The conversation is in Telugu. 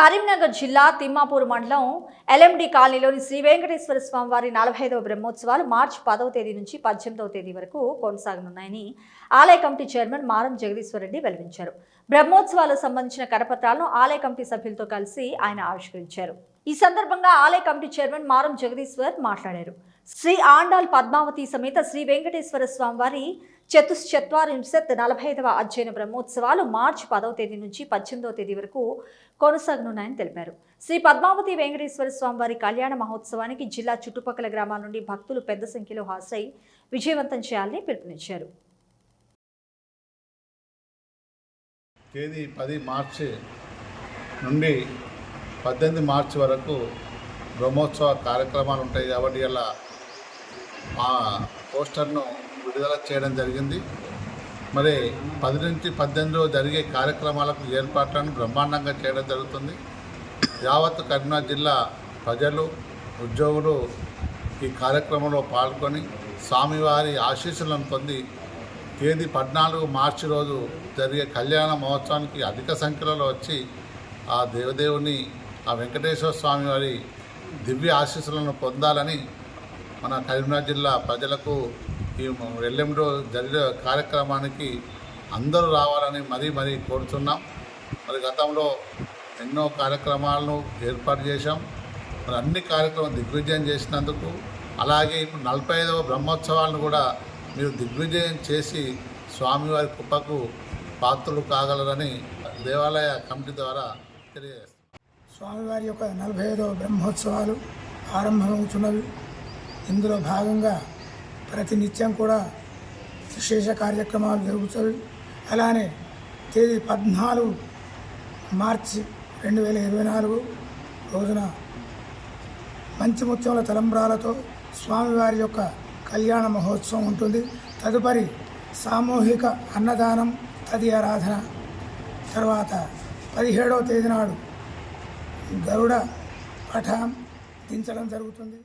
కరీంనగర్ జిల్లా తిమ్మాపూర్ మండలం ఎల్ఎండి కాలనీలోని శ్రీ వెంకటేశ్వర స్వామి వారి నలభై ఐదవ బ్రహ్మోత్సవాలు మార్చి పదవ తేదీ నుంచి పద్దెనిమిదవ తేదీ వరకు కొనసాగనున్నాయని ఆలయ కమిటీ చైర్మన్ మారం జగదీశ్వరరెడ్డి వెల్లడించారు. బ్రహ్మోత్సవాలకు సంబంధించిన కరపత్రాలను ఆలయ కమిటీ సభ్యులతో కలిసి ఆయన ఆవిష్కరించారు. ఈ సందర్భంగా ఆలయ కమిటీ చైర్మన్ మారం జగదీశ్వర్ మాట్లాడారు. శ్రీ ఆండాల్ పద్మావతి సమేత శ్రీ వెంకటేశ్వర స్వామివారి చతుశ్చత్వారింశత్ నలభై ఐదవ అధ్యయన బ్రహ్మోత్సవాలు మార్చి పదవ తేదీ నుంచి పద్దెనిమిదవ తేదీ వరకు కొనసాగనున్నాయని తెలిపారు. శ్రీ పద్మావతి వెంకటేశ్వర స్వామి వారి కళ్యాణ మహోత్సవానికి జిల్లా చుట్టుపక్కల గ్రామాల నుండి భక్తులు పెద్ద సంఖ్యలో హాజరై విజయవంతం చేయాలని పిలుపునిచ్చారు. తేదీ పది మార్చి నుండి పద్దెనిమిది మార్చి వరకు బ్రహ్మోత్సవ కార్యక్రమాలు ఉంటాయి కాబట్టి ఇలా మా పోస్టర్ను విడుదల చేయడం జరిగింది. మరి పది నుంచి పద్దెనిమిదిలో జరిగే కార్యక్రమాలకు ఏర్పాట్లను బ్రహ్మాండంగా చేయడం జరుగుతుంది. యావత్ కరీంనగర్ జిల్లా ప్రజలు ఉద్యోగులు ఈ కార్యక్రమంలో పాల్గొని స్వామివారి ఆశీస్సులను పొంది తేదీ పద్నాలుగు మార్చి రోజు జరిగే కళ్యాణ మహోత్సవానికి అధిక సంఖ్యలో వచ్చి ఆ దేవదేవుని ఆ వెంకటేశ్వర స్వామి వారి దివ్య ఆశీస్సులను పొందాలని మన కరీంనగర్ జిల్లా ప్రజలకు ఈ ఎల్లెండో జరిగే కార్యక్రమానికి అందరూ రావాలని మరీ మరీ కోరుతున్నాం. మరి గతంలో ఎన్నో కార్యక్రమాలను ఏర్పాటు చేశాం. మరి అన్ని కార్యక్రమం దిగ్విజయం చేసినందుకు అలాగే ఇప్పుడు నలభై ఐదవ బ్రహ్మోత్సవాలను కూడా మీరు దిగ్విజయం చేసి స్వామివారి కుప్పకు పాత్రలు కాగలరని దేవాలయ కమిటీ ద్వారా తెలియజేస్తాం స్వామివారి యొక్క నలభై ఐదవ బ్రహ్మోత్సవాలు ఆరంభమవుతున్నవి. ఇందులో భాగంగా ప్రతి నిత్యం కూడా విశేష కార్యక్రమాలు జరుగుతాయి. అలానే తేదీ పద్నాలుగు మార్చి రెండు వేల ఇరవై నాలుగు రోజున మంచి ముత్యముల తలంబ్రాలతో స్వామివారి యొక్క కళ్యాణ మహోత్సవం ఉంటుంది. తదుపరి సామూహిక అన్నదానం తది ఆరాధన. తర్వాత పదిహేడవ తేదీ నాడు గరుడ పఠం దించడం జరుగుతుంది.